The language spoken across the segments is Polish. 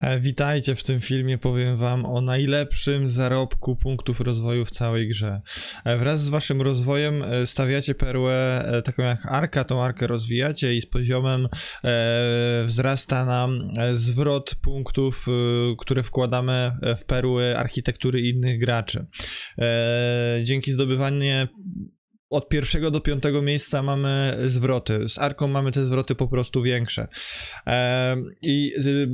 E, Witajcie w tym filmie, powiem wam o najlepszym zarobku punktów rozwoju w całej grze. E, Wraz z waszym rozwojem e, stawiacie perłę taką jak arka, tą arkę rozwijacie i z poziomem wzrasta nam zwrot punktów, które wkładamy w perły architektury innych graczy. Dzięki zdobywaniu od pierwszego do piątego miejsca mamy zwroty. Z Arką mamy te zwroty po prostu większe. E, I y,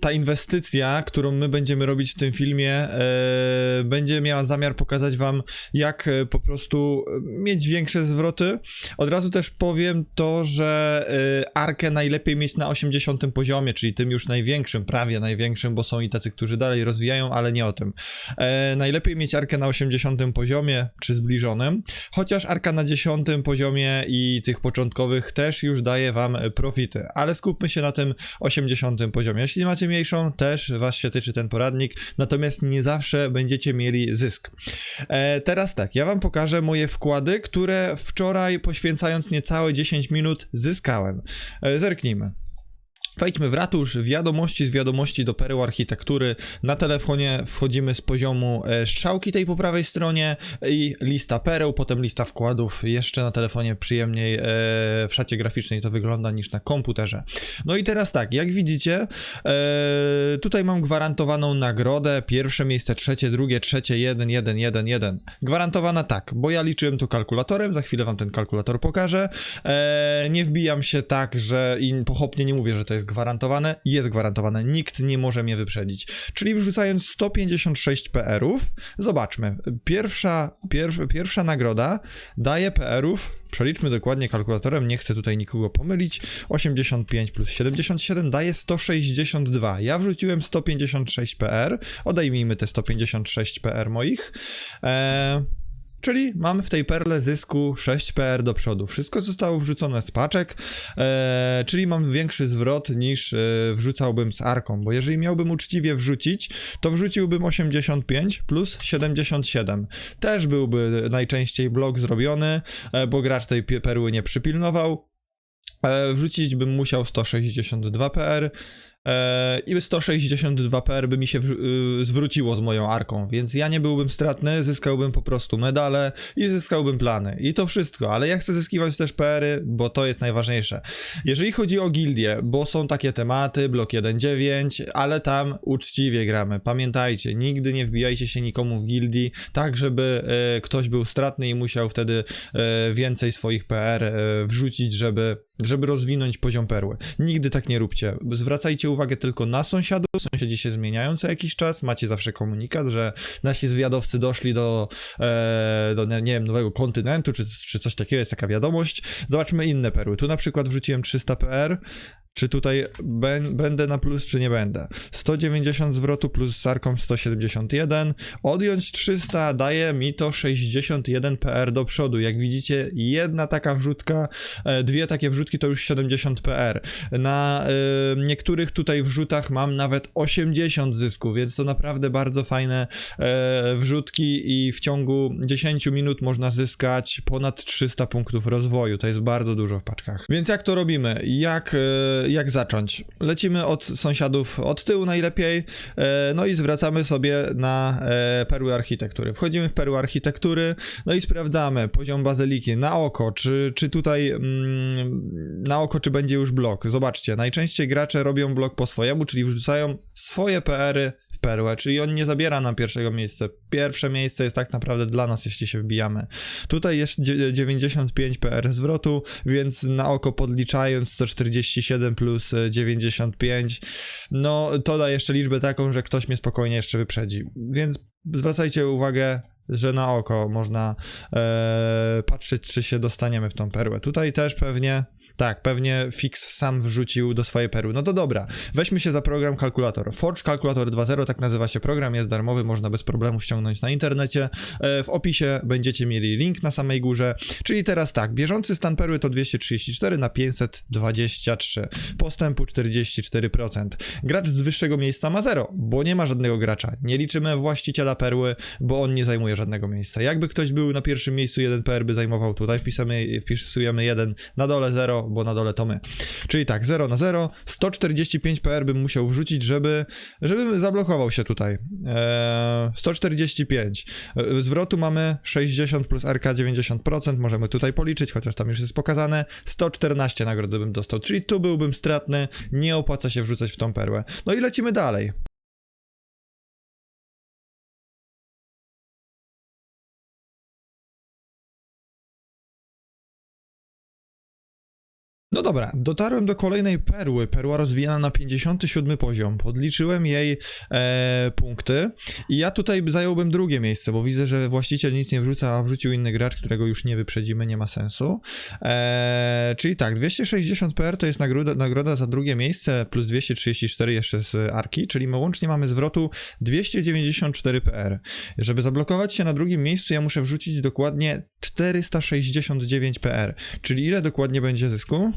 ta inwestycja, którą my będziemy robić w tym filmie, e, będzie miała zamiar pokazać Wam, jak e, po prostu mieć większe zwroty. Od razu też powiem to, że e, Arkę najlepiej mieć na 80 poziomie, czyli tym już największym, prawie największym, bo są i tacy, którzy dalej rozwijają, ale nie o tym. E, najlepiej mieć Arkę na 80 poziomie, czy zbliżonym, chociaż Arka na 10 poziomie i tych początkowych też już daje Wam profity, ale skupmy się na tym 80 poziomie. Jeśli macie mniejszą, też Was się tyczy ten poradnik, natomiast nie zawsze będziecie mieli zysk. E, teraz tak, ja Wam pokażę moje wkłady, które wczoraj poświęcając niecałe 10 minut zyskałem. E, zerknijmy. Wejdźmy w ratusz, wiadomości z wiadomości do pereł architektury. Na telefonie wchodzimy z poziomu e, strzałki tej po prawej stronie i lista pereł, potem lista wkładów. Jeszcze na telefonie przyjemniej e, w szacie graficznej to wygląda niż na komputerze. No i teraz tak, jak widzicie, e, tutaj mam gwarantowaną nagrodę. Pierwsze miejsce, trzecie, drugie, trzecie, jeden, jeden, jeden, jeden. Gwarantowana tak, bo ja liczyłem to kalkulatorem, za chwilę wam ten kalkulator pokażę. Nie wbijam się tak, że i pochopnie nie mówię, że to jest gwarantowane. Jest gwarantowane, nikt nie może mnie wyprzedzić. Czyli wrzucając 156 PR-ów, zobaczmy. Pierwsza, pierw, pierwsza nagroda daje PR-ów Przeliczmy dokładnie kalkulatorem, nie chcę tutaj nikogo pomylić. 85 plus 77 daje 162. Ja wrzuciłem 156 PR. Odejmijmy te 156 PR moich. Eee, Czyli mamy w tej perle zysku 6 PR do przodu. Wszystko zostało wrzucone z paczek, e, czyli mam większy zwrot niż e, wrzucałbym z arką, bo jeżeli miałbym uczciwie wrzucić, to wrzuciłbym 85 plus 77. Też byłby najczęściej blok zrobiony, e, bo gracz tej perły nie przypilnował. E, wrzucić bym musiał 162 PR. E, I 162 PR by mi się y, zwróciło z moją arką, więc ja nie byłbym stratny, zyskałbym po prostu medale i zyskałbym plany. I to wszystko, ale ja chcę zyskiwać też PR-y, bo to jest najważniejsze. Jeżeli chodzi o gildie, bo są takie tematy, blok 1.9, ale tam uczciwie gramy. Pamiętajcie, nigdy nie wbijajcie się nikomu w gildii, tak żeby e, ktoś był stratny i musiał wtedy e, więcej swoich PR wrzucić, żeby żeby rozwinąć poziom perły. Nigdy tak nie róbcie. Zwracajcie uwagę tylko na sąsiadów. Sąsiedzi się zmieniają co jakiś czas. Macie zawsze komunikat, że nasi zwiadowcy doszli do, e, do nie wiem, nowego kontynentu, czy, czy coś takiego, jest taka wiadomość. Zobaczmy inne perły. Tu na przykład wrzuciłem 300 PR. Czy tutaj będę na plus, czy nie będę? 190 zwrotu plus z arką 171. Odjąć 300 daje mi to 61 PR do przodu. Jak widzicie, jedna taka wrzutka, e, dwie takie wrzutki to już 70 PR. Na e, niektórych tutaj wrzutach mam nawet 80 zysku, więc to naprawdę bardzo fajne e, wrzutki i w ciągu 10 minut można zyskać ponad 300 punktów rozwoju. To jest bardzo dużo w paczkach. Więc jak to robimy? Jak, e, jak zacząć? Lecimy od sąsiadów od tyłu najlepiej, e, no i zwracamy sobie na e, perły architektury. Wchodzimy w perły architektury, no i sprawdzamy poziom bazyliki na oko, czy, czy tutaj mm, na oko, czy będzie już blok. Zobaczcie, najczęściej gracze robią blok po swojemu, czyli wrzucają swoje PR-y perłę, czyli on nie zabiera nam pierwszego miejsca. Pierwsze miejsce jest tak naprawdę dla nas, jeśli się wbijamy. Tutaj jest dzie- 95 PR zwrotu, więc na oko podliczając 147 plus e, 95, no to da jeszcze liczbę taką, że ktoś mnie spokojnie jeszcze wyprzedzi. Więc zwracajcie uwagę, że na oko można e, patrzeć, czy się dostaniemy w tą perłę. Tutaj też pewnie tak, pewnie Fix sam wrzucił do swojej perły. No to dobra, weźmy się za program kalkulator. Forge Calculator 2.0, tak nazywa się program, jest darmowy, można bez problemu ściągnąć na internecie. E, W opisie będziecie mieli link na samej górze. Czyli teraz tak, bieżący stan perły to 234 na 523, postępu 44%. Gracz z wyższego miejsca ma 0, bo nie ma żadnego gracza. Nie liczymy właściciela perły, bo on nie zajmuje żadnego miejsca. Jakby ktoś był na pierwszym miejscu, jeden PR by zajmował tutaj, wpisamy, wpisujemy 1, na dole 0, 0, bo na dole to my. Czyli tak, 0 na 0, 145 PR bym musiał wrzucić, żeby, żeby zablokował się tutaj. Eee, 145. E, Zwrotu mamy 60 plus RK 90%, możemy tutaj policzyć, chociaż tam już jest pokazane. 114 nagrody bym dostał, czyli tu byłbym stratny, nie opłaca się wrzucać w tą perłę. No i lecimy dalej. No dobra, dotarłem do kolejnej perły. Perła rozwijana na 57 poziom. Podliczyłem jej e, punkty i ja tutaj zająłbym drugie miejsce, bo widzę, że właściciel nic nie wrzuca, a wrzucił inny gracz, którego już nie wyprzedzimy, nie ma sensu. E, czyli tak, 260 PR to jest nagroda, nagroda za drugie miejsce, plus 234 jeszcze z Arki, czyli my łącznie mamy zwrotu 294 PR. Żeby zablokować się na drugim miejscu, ja muszę wrzucić dokładnie 469 PR. Czyli ile dokładnie będzie zysku?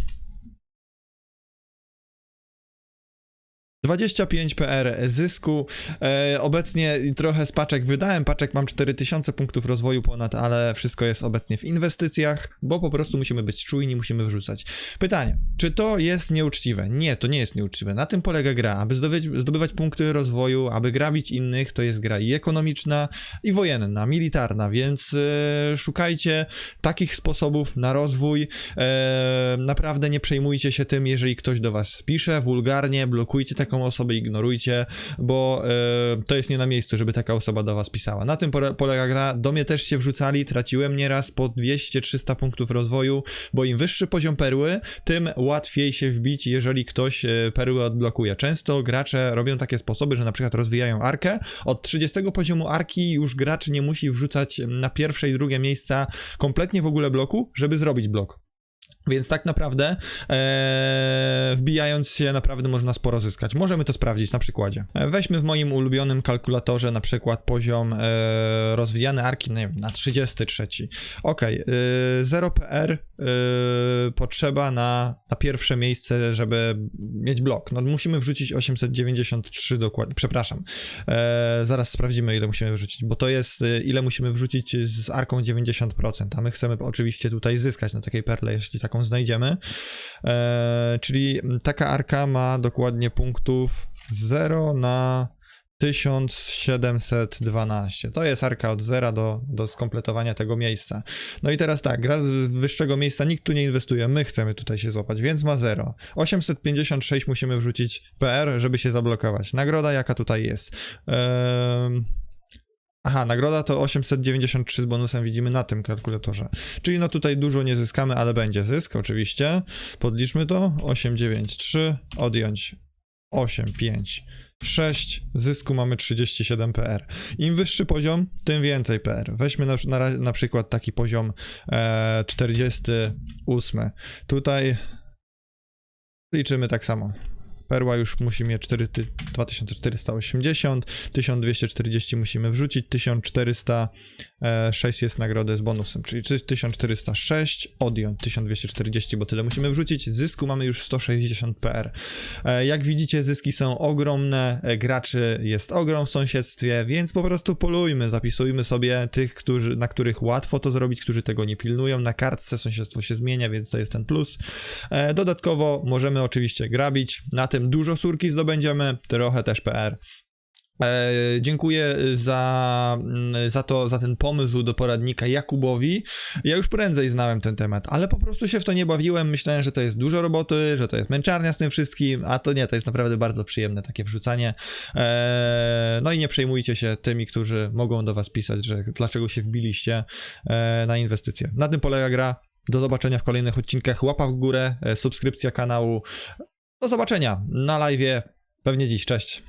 25 PR zysku. E, obecnie trochę z paczek wydałem. Paczek mam 4000 punktów rozwoju ponad, ale wszystko jest obecnie w inwestycjach, bo po prostu musimy być czujni, musimy wrzucać. Pytanie, czy to jest nieuczciwe? Nie, to nie jest nieuczciwe. Na tym polega gra. Aby zdobywać, zdobywać punkty rozwoju, aby grabić innych, to jest gra i ekonomiczna, i wojenna, militarna, więc e, szukajcie takich sposobów na rozwój. E, naprawdę nie przejmujcie się tym, jeżeli ktoś do was pisze wulgarnie, blokujcie taką osobę, ignorujcie, bo e, to jest nie na miejscu, żeby taka osoba do was pisała. Na tym pole- polega gra. Do mnie też się wrzucali, traciłem nieraz po 200-300 punktów rozwoju, bo im wyższy poziom perły, tym łatwiej się wbić, jeżeli ktoś e, perły odblokuje. Często gracze robią takie sposoby, że na przykład rozwijają arkę. Od 30 poziomu arki już gracz nie musi wrzucać na pierwsze i drugie miejsca kompletnie w ogóle bloku, żeby zrobić blok. Więc tak naprawdę, e, wbijając się, naprawdę można sporo zyskać. Możemy to sprawdzić na przykładzie. E, weźmy w moim ulubionym kalkulatorze na przykład poziom e, arki nie wiem, na 33. Ok, e, 0 PR e, potrzeba na, na pierwsze miejsce, żeby mieć blok. No musimy wrzucić 893 dokładnie, przepraszam. E, zaraz sprawdzimy ile musimy wrzucić, bo to jest e, ile musimy wrzucić z arką 90%, a my chcemy oczywiście tutaj zyskać na takiej perle, jeśli taką znajdziemy. E, czyli taka arka ma dokładnie punktów 0 na 1712. To jest arka od zera do, do skompletowania tego miejsca. No i teraz tak, gra z wyższego miejsca nikt tu nie inwestuje, my chcemy tutaj się złapać, więc ma 0. 856 musimy wrzucić PR, żeby się zablokować. Nagroda jaka tutaj jest? Ehm... Aha, nagroda to 893 z bonusem widzimy na tym kalkulatorze. Czyli no tutaj dużo nie zyskamy, ale będzie zysk oczywiście. Podliczmy to. 893 odjąć 8, 5, 6, zysku mamy 37 PR. Im wyższy poziom, tym więcej PR. Weźmy na, na, na przykład taki poziom e, 48. Tutaj liczymy tak samo. Perła już musi mieć 4, ty- 2480, 1240 musimy wrzucić, 1406 jest nagrodę z bonusem, czyli 1406 odjąć 1240, bo tyle musimy wrzucić. Zysku mamy już 160 PR. E, Jak widzicie, zyski są ogromne, e, graczy jest ogrom w sąsiedztwie, więc po prostu polujmy, zapisujmy sobie tych, którzy, na których łatwo to zrobić, którzy tego nie pilnują. Na kartce sąsiedztwo się zmienia, więc to jest ten plus. E, Dodatkowo możemy oczywiście grabić, na tym dużo surki zdobędziemy, trochę też PR. E, dziękuję za, mm, za to, za ten pomysł do poradnika Jakubowi. Ja już prędzej znałem ten temat, ale po prostu się w to nie bawiłem. Myślałem, że to jest dużo roboty, że to jest męczarnia z tym wszystkim, a to nie, to jest naprawdę bardzo przyjemne takie wrzucanie. E, no i nie przejmujcie się tymi, którzy mogą do was pisać, że dlaczego się wbiliście e, na inwestycje. Na tym polega gra. Do zobaczenia w kolejnych odcinkach. Łapa w górę, e, subskrypcja kanału. Do zobaczenia na live, pewnie dziś. Cześć.